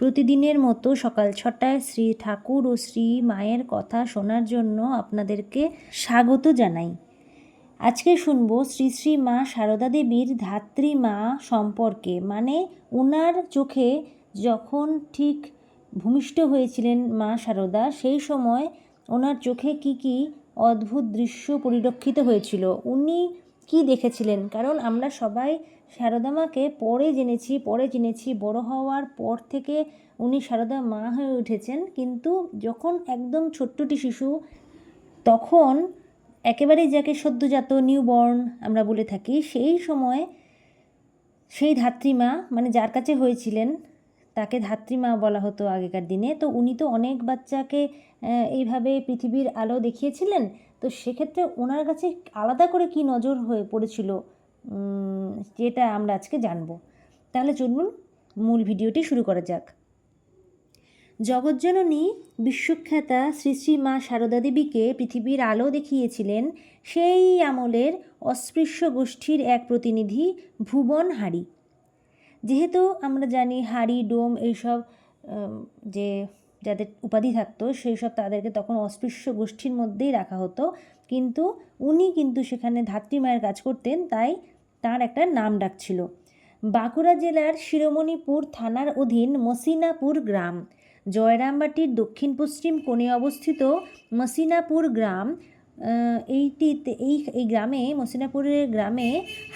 প্রতিদিনের মতো সকাল ছটায় শ্রী ঠাকুর ও শ্রী মায়ের কথা শোনার জন্য আপনাদেরকে স্বাগত জানাই। আজকে শুনব শ্রী শ্রী মা সারদা দেবীর ধাত্রী মা সম্পর্কে। মানে ওনার চোখে যখন ঠিক ভূমিষ্ঠ হয়েছিলেন মা সারদা, সেই সময় ওনার চোখে কি কি অদ্ভুত দৃশ্য পরিলক্ষিত হয়েছিল? উনি কি দেখেছিলেন? কারণ আমরা সবাই সারদা মাকে পরে জেনেছি পরে জেনেছি। বড় হওয়ার পর থেকে উনি সারদা মা হয়ে উঠেছেন। কিন্তু যখন একদম ছোট্টটি শিশু, তখন একেবারেই যাকে সদ্যজাত নিউবর্ন আমরা বলে থাকি, সেই সময় সেই ধাত্রীমা মানে যার কাছে হয়েছিলেন, তাকে ধাত্রীমা বলা হতো আগেকার দিনে। তো উনি তো অনেক বাচ্চাকে এইভাবে পৃথিবীর আলো দেখিয়েছিলেন। তো সেক্ষেত্রে ওনার কাছে আলাদা করে কি নজর হয়ে পড়েছিল? যেটা আমরা আজকে জানব। তাহলে চলুন মূল ভিডিওটি শুরু করা যাক। জগজ্জননী বিশ্বখ্যাতা শ্রী শ্রী মা সারদা দেবীকে পৃথিবীর আলো দেখিয়েছিলেন সেই আমলের অস্পৃশ্য গোষ্ঠীর এক প্রতিনিধি ভুবন হারি যেহেতু আমরা জানি হাড়ি, ডোম এইসব যে যাদের উপাধি থাকতো, সেই সব তাদেরকে তখন অস্পৃশ্য গোষ্ঠীর মধ্যেই রাখা হতো। কিন্তু উনি কিন্তু সেখানে ধাত্রীমায়ের কাজ করতেন, তাই তার একটা নাম ডাক ছিল। বাঁকুড়া জেলার শিরোমণিপুর থানার অধীন মসিনাপুর গ্রাম। জয়রামবাটির দক্ষিণ পশ্চিম কোণে অবস্থিত মসিনাপুর গ্রাম এইটিতে, এই এই গ্রামে, মসিনাপুরের গ্রামে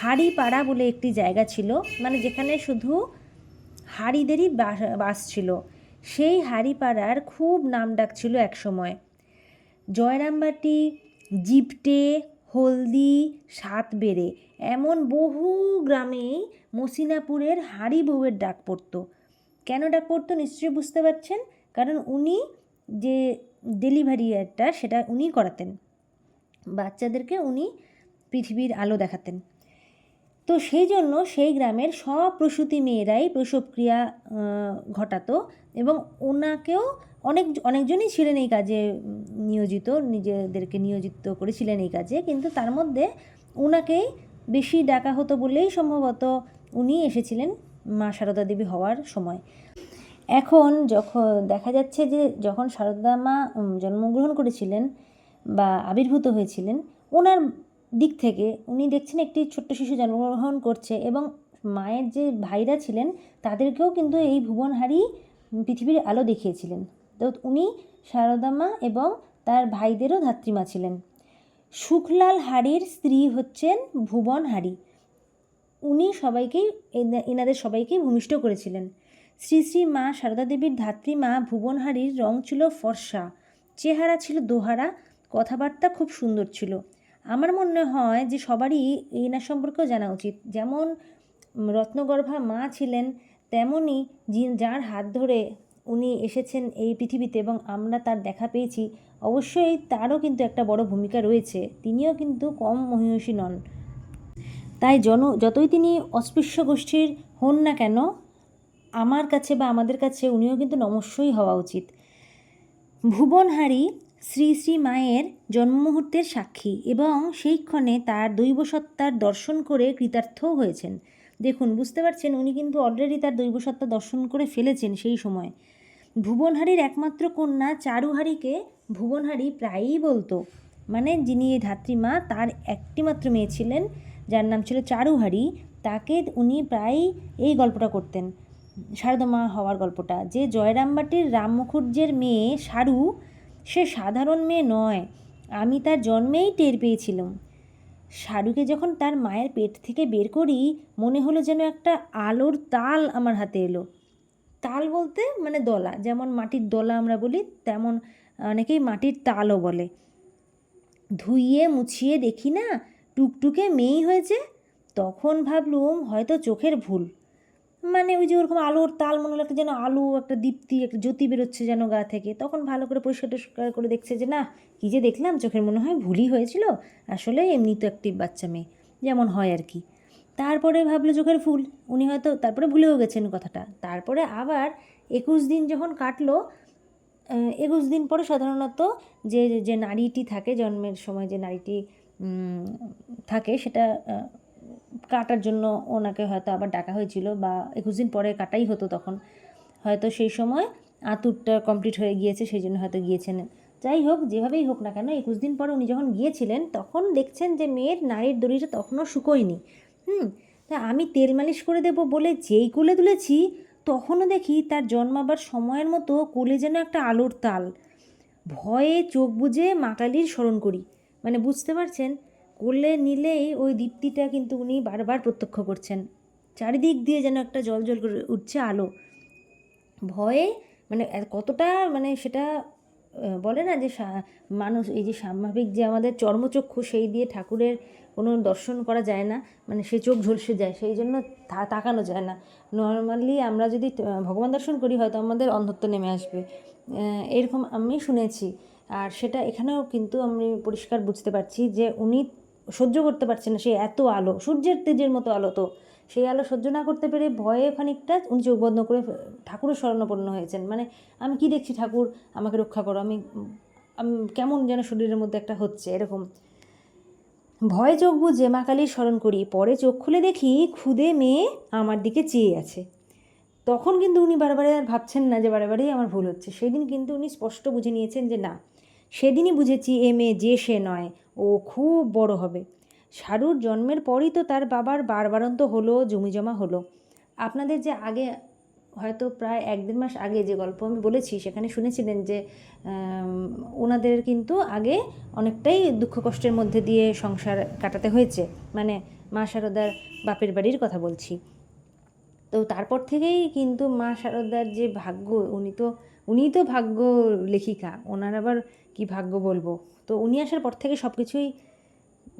হাড়িপাড়া বলে একটি জায়গা ছিল। মানে যেখানে শুধু হাড়িদেরই বাস ছিল। সেই হাড়িপাড়ার খুব নাম ডাক ছিল একসময়। জয়রামবাটি, জিপটে, হলদি, সাতবেড়ে এমন বহু গ্রামেই মসিনাপুরের হাড়ি বউয়ের ডাক পড়তো। কেন ডাক পড়তো নিশ্চয়ই বুঝতে পারছেন? কারণ উনি যে ডেলিভারি একটা সেটা উনি করাতেন। বাচ্চাদেরকে উনি পৃথিবীর আলো দেখাতেন। তো সেই জন্য সেই গ্রামের সব প্রসূতি মেয়েরাই প্রসবক্রিয়া ঘটাতো এবং ওনাকেও অনেক, অনেকজনই ছিলেন এই কাজে নিয়োজিত, নিজেদেরকে নিয়োজিত করেছিলেন এই কাজে। কিন্তু তার মধ্যে ওনাকেই বেশি ডাকা হতো বলেই সম্ভবত উনি এসেছিলেন মা সারদা দেবী হওয়ার সময়। এখন যখন দেখা যাচ্ছে যে যখন সারদা মা জন্মগ্রহণ করেছিলেন বা আবির্ভূত হয়েছিলেন, ওনার দিক থেকে উনি দেখছেন একটি ছোট্ট শিশু জন্মগ্রহণ করছে এবং মায়ের যে ভাইরা ছিলেন, তাদেরকেও কিন্তু এই ভুবনহারি পৃথিবীর আলো দেখিয়েছিলেন। তো উনি সারদা মা এবং তার ভাইদেরও ধাত্রীমা ছিলেন। সুখলাল হাড়ির স্ত্রী হচ্ছেন ভুবন হাড়ি উনি সবাইকেই, এনা- এনাদের সবাইকেই ভূমিষ্ঠ করেছিলেন। শ্রী শ্রী মা সারদা দেবীর ধাত্রীমা ভুবনহারির রং ছিল ফর্সা। চেহারা ছিল দোহারা। কথাবার্তা খুব সুন্দর ছিল। আমার মনে হয় যে সবারই এনার সম্পর্কেও জানা উচিত। যেমন রত্নগর্ভা মা ছিলেন তেমনই যার হাত ধরে উনি এসেছেন এই পৃথিবীতে এবং আমরা তার দেখা পেয়েছি, অবশ্যই তারও কিন্তু একটা বড় ভূমিকা রয়েছে। তিনিও কিন্তু কম মহিষী নন। তাই জন, যতই তিনি অস্পৃশ্য গোষ্ঠীর হন না কেন, আমার কাছে বা আমাদের কাছে উনিও কিন্তু নমস্যই হওয়া উচিত। ভুবনহারি শ্রী শ্রী মায়ের জন্মমুহূর্তের সাক্ষী এবং সেইক্ষণে তার দৈবসত্তার দর্শন করে কৃতার্থও হয়েছেন। দেখুন, বুঝতে পারছেন, উনি কিন্তু অলরেডি তার দৈবসত্তা দর্শন করে ফেলেছেন সেই সময়। ভুবনহারির একমাত্র কন্যা চারুহারিকে ভুবনহারি প্রায়ই বলতো মানে যিনি এই ধাত্রীমা তার একটিমাত্র মেয়ে ছিলেন, যার নাম ছিল চারুহারি, তাকে উনি প্রায়ই এই গল্পটা করতেন। শারদমা হওয়ার গল্পটা, যে জয়রামবাটির রাম মুখুর্জের মেয়ে সারু সে সাধারণ মেয়ে নয়। আমি তার জন্মেই টের পেয়েছিলাম। শাহরুখে যখন তার মায়ের পেট থেকে বের করি, মনে হলো যেন একটা আলোর তাল আমার হাতে এলো। তাল বলতে মানে দলা, যেমন মাটির দলা আমরা বলি, তেমন অনেকেই মাটির তালও বলে। ধুইয়ে মুছিয়ে দেখি না, টুকটুকে মেয়েই হয়েছে। তখন ভাবলুম হয়তো চোখের ভুল। মানে ওই যে ওরকম আলোর তাল মনে হলো একটা যেন আলো, একটা দীপ্তি, একটা জ্যোতি বেরোচ্ছে যেন গা থেকে। তখন ভালো করে পরিষ্কার টরিষ্কার করে দেখছে যে, না, কী যে দেখলাম, চোখের মনে হয় ভুলই হয়েছিল। আসলে এমনি তো একটি বাচ্চা মেয়ে। যেমন হয় আর কি। তারপরে ভাবলো চোখের ফুল। উনি হয়তো তারপরে ভুলেও গেছেন কথাটা। তারপরে আবার একুশ দিন যখন কাটলো একুশ দিন পরে সাধারণত যে যে নারীটি থাকে, জন্মের সময় যে নারীটি থাকে, সেটা কাটার জন্য ওনাকে হয়তো আবার ডাকা হয়েছিল বা একুশ দিন পরে কাটাই হতো তখন। হয়তো সেই সময় আতুরটা কমপ্লিট হয়ে গিয়েছে, সেই জন্য হয়তো গিয়েছেন। যাই হোক, যেভাবেই হোক না কেন, একুশ দিন পরে উনি যখন গিয়েছিলেন, তখন দেখছেন যে মেয়ের নারীর দড়িটা তখনও শুকোয়নি। হুম, তা আমি তেল মালিশ করে দেবো বলে যেই কুলে তুলেছি, তখনও দেখি তার জন্মাবার সময়ের মতো কোলে যেন একটা আলোর তাল। ভয়ে চোখ বুজে মা কালীর স্মরণ করি। মানে বুঝতে পারছেন? কোলে নিলেই ওই দীপ্তিটা কিন্তু উনি বারবার প্রত্যক্ষ করছেন। চারিদিক দিয়ে যেন একটা জল জল করে উঠছে আলো। ভয়ে মানে কতটা মানে সেটা বলে না যে মানুষ, এই যে স্বাভাবিক যে আমাদের চর্মচক্ষু, সেই দিয়ে ঠাকুরের কোনো দর্শন করা যায় না। মানে সে চোখ ঝলসে যায়, সেই জন্য তাকানো যায় না। নর্মালি আমরা যদি ভগবান দর্শন করি হয়তো আমাদের অন্ধত্ব নেমে আসবে। এরকম আমি শুনেছি। আর সেটা এখানেও কিন্তু আমি পরিষ্কার বুঝতে পারছি যে উনি সহ্য করতে পারছে না, সে এত আলো, সূর্যের তেজের মতো আলো তো। সেই আলো সহ্য না করতে পেরে ভয়ে খানিকটা উনি চোখ বন্ধ করে ঠাকুরের শরণাপন্ন হয়েছেন। মানে আমি কি দেখছি ঠাকুর? আমাকে রক্ষা করো। আমি আমি কেমন যেন শরীরের মধ্যে একটা হচ্ছে এরকম। ভয়ে চোখ বুঝে মা কালীর স্মরণ করি, পরে চোখ খুলে দেখি খুদে মেয়ে আমার দিকে চেয়ে আছে। তখন কিন্তু উনি বারবারে আর ভাবছেন না যে বারবারই আমার ভুল হচ্ছে। সেদিন কিন্তু উনি স্পষ্ট বুঝে নিয়েছেন যে না, সেদিনই বুঝেছি এ মেয়ে যে সে নয়। ও খুব বড় হবে। সারুর জন্মের পরই তো তার বাবার বারবারন্ত হলো জমি জমা হলো। আপনাদের যে আগে, হয়তো প্রায় এক দেড় মাস আগে যে গল্প আমি বলেছি, সেখানে শুনেছিলেন যে ওনাদের কিন্তু আগে অনেকটাই দুঃখ কষ্টের মধ্যে দিয়ে সংসার কাটাতে হয়েছে। মানে মা শারদার বাপের বাড়ির কথা বলছি। তো তারপর থেকেই কিন্তু মা শারদার যে ভাগ্য, উনি তো উনিই তো ভাগ্য লেখিকা, ওনার আবার কি ভাগ্য বলব? তো উনি আসার পর থেকে সব কিছুই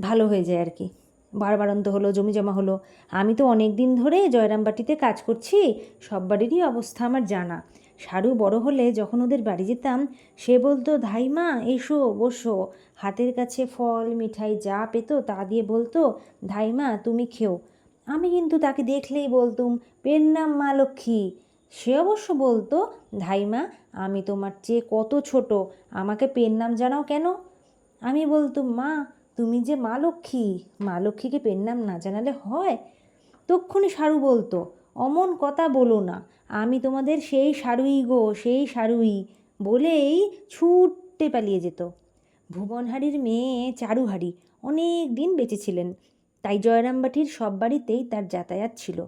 ভালো হয়ে যায় আর কি। বারবারন্ত হলো, জমি জমা হলো। আমি তো অনেক দিন ধরে জয়রামবাটিতে কাজ করছি সব বাড়িরই অবস্থা আমার জানা। সারু বড় হলে যখন ওদের বাড়ি যেতাম, সে বলতো, ধাইমা, এসো, বসো। হাতের কাছে ফল, মিঠাই যা পেতো তা দিয়ে বলতো, ধাইমা, তুমি খেও। আমি কিন্তু তাকে দেখলেই বলতুম, পেন নাম মা লক্ষ্মী। সে অবশ্য বলতো, ধাইমা, আমি তোমার চেয়ে কত ছোট, আমাকে পেন নাম জানাও কেন? আমি বলতুম মা, তুমি যে মা লক্ষ্মী, মা লক্ষ্মীকে পেন নাম না জানালে হয়? তক্ষুনি সারু বলতো, অমন কথা বলো না, আমি তোমাদের সেই সারুই গো, সেই সারুই, বলেই ছুটতে পালিয়ে যেত। ভুবনহারির মেয়ে চারুহারি অনেক দিন বেঁচেছিলেন তাই জয়রামবাটির সব বাড়িতেই তার যাতায়াত ছিল।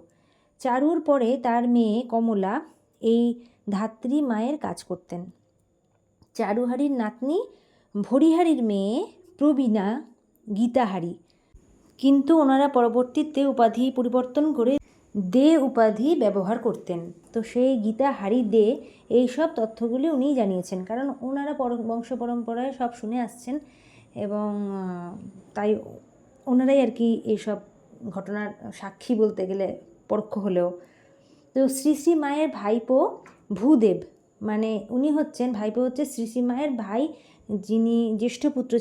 চারুর পরে তার মেয়ে কমলা এই ধাত্রী মায়ের কাজ করতেন। চারুহারির নাতনি ভরিহারির মেয়ে প্রবীণা গীতাহারি। কিন্তু ওনারা পরবর্তীতে উপাধি পরিবর্তন করে দে উপাধি ব্যবহার করতেন। তো সেই গীতা হারি দে এই সব তথ্যগুলি উনিই জানিয়েছেন। কারণ ওনারা পর বংশ পরম্পরায় সব শুনে আসছেন এবং তাই ওনারাই আর কি এইসব ঘটনার সাক্ষী বলতে গেলে পরোক্ষ হলেও। তো শ্রী শ্রী মায়ের ভাইপো ভূদেব মানে উনি হচ্ছেন, ভাইপো হচ্ছে শ্রী শ্রী মায়ের ভাই, যিনি জ্যেষ্ঠ পুত্র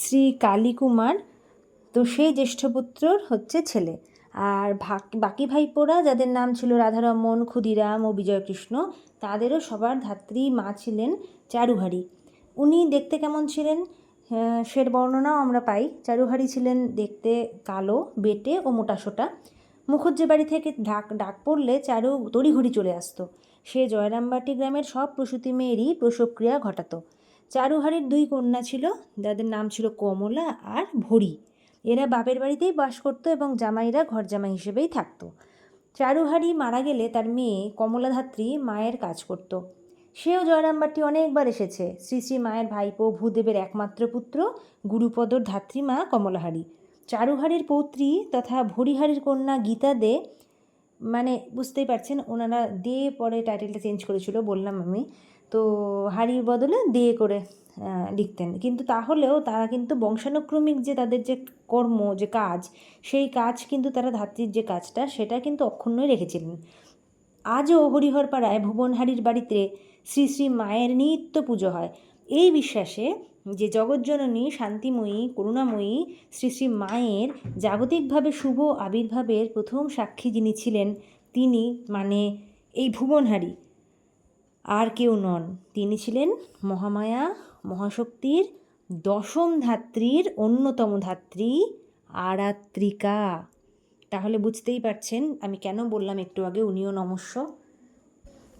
শ্রী কালীকুমার, তো সেই জ্যেষ্ঠ পুত্রর হচ্ছে ছেলে। আর বাকি ভাইপোরা, যাদের নাম ছিল রাধারমন, ক্ষুদিরাম ও বিজয়কৃষ্ণ, তাদেরও সবার ধাত্রী মা ছিলেন চারুহারি। উনি দেখতে কেমন ছিলেন? সের বর্ণনাও আমরা পাই। চারুহারি ছিলেন দেখতে কালো, বেটে ও মোটাসোটা মুখুজ্জে বাড়ি থেকে ডাক ডাক পড়লে চারু তড়িঘড়ি চলে আসতো। সে জয়রামবাটি গ্রামের সব প্রসূতি মেয়েরই প্রসবক্রিয়া ঘটাতো। চারুহারির দুই কন্যা ছিল, যাদের নাম ছিল কমলা আর ভরি। এরা বাপের বাড়িতেই বাস করতো এবং জামাইরা ঘর জামাই হিসেবেই থাকতো। চারুহারি মারা গেলে তার মেয়ে কমলাধাত্রী মায়ের কাজ করত। সেও জয়রামবাটি অনেকবার এসেছে। শ্রী শ্রী মায়ের ভাইপো ভূদেবের একমাত্র পুত্র গুরুপদর ধাত্রী মা কমলাহারি। চারুহারির পৌত্রী তথা ভরিহারির কন্যা গীতা দে মানে বুঝতেই পারছেন ওনারা দে পরে টাইটেলটা চেঞ্জ করেছিল, বললাম আমি। তো হারির বদলে দে করে লিখতেন। কিন্তু তাহলেও তারা কিন্তু বংশানুক্রমিক যে তাদের যে কর্ম, যে কাজ, সেই কাজ কিন্তু তারা ধাত্রীর যে কাজটা, সেটা কিন্তু অক্ষুণ্ণই রেখেছিলেন। আজও হরিহরপাড়ায় ভুবনহারির বাড়িতে শ্রী শ্রী মায়ের নিত্য পুজো হয়। এই বিশ্বাসে যে জগজ্জননী শান্তিময়ী, করুণাময়ী, শ্রী শ্রী মায়ের জাগতিকভাবে শুভ আবির্ভাবের প্রথম সাক্ষী যিনি ছিলেন, তিনি মানে এই ভুবনহারি। আর কেউ নন। তিনি ছিলেন মহামায়া, মহাশক্তির দশম ধাত্রীর অন্যতম ধাত্রী, আরাত্রিকা। তাহলে বুঝতেই পারছেন, আমি কেন বললাম একটু আগে উনিও নমস্য।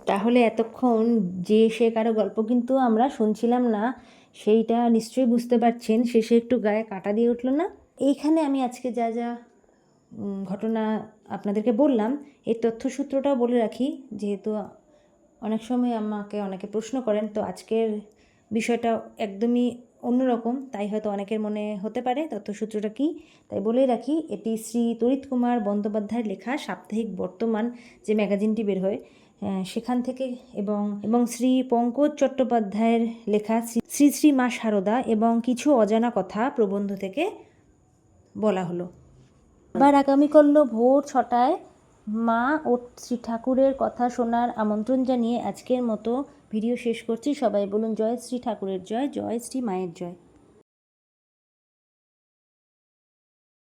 তাহলে এতক্ষণ যে সে কারও গল্প কিন্তু আমরা শুনছিলাম না সেইটা নিশ্চয়ই বুঝতে পারছেন। শেষে একটু গায়ে কাটা দিয়ে উঠল না। এইখানে আমি আজকে যা যা ঘটনা আপনাদেরকে বললাম, এই তথ্যসূত্রটাও বলে রাখি, যেহেতু অনেক সময় আমাকে অনেকে প্রশ্ন করেন, তো আজকের বিষয়টা একদমই অন্যরকম। তাই হয়তো অনেকের মনে হতে পারে তথ্যসূত্রটা কী। তাই বলেই রাখি, এটি শ্রী তরিত কুমার বন্দ্যোপাধ্যায়ের লেখা সাপ্তাহিক বর্তমান যে ম্যাগাজিনটি বের হয় সেখান থেকে এবং এবং শ্রী পঙ্কজ চট্টোপাধ্যায়ের লেখা শ্রী- শ্রী মা শারদা এবং কিছু অজানা কথা প্রবন্ধ থেকে বলা হলো। আবার আগামীকাল ভোর ছটায় মা ও শ্রী ঠাকুরের কথা শোনার আমন্ত্রণ জানিয়ে আজকের মতো ভিডিও শেষ করছি। সবাই বলুন জয় শ্রী ঠাকুরের জয় জয় শ্রী মায়ের জয়।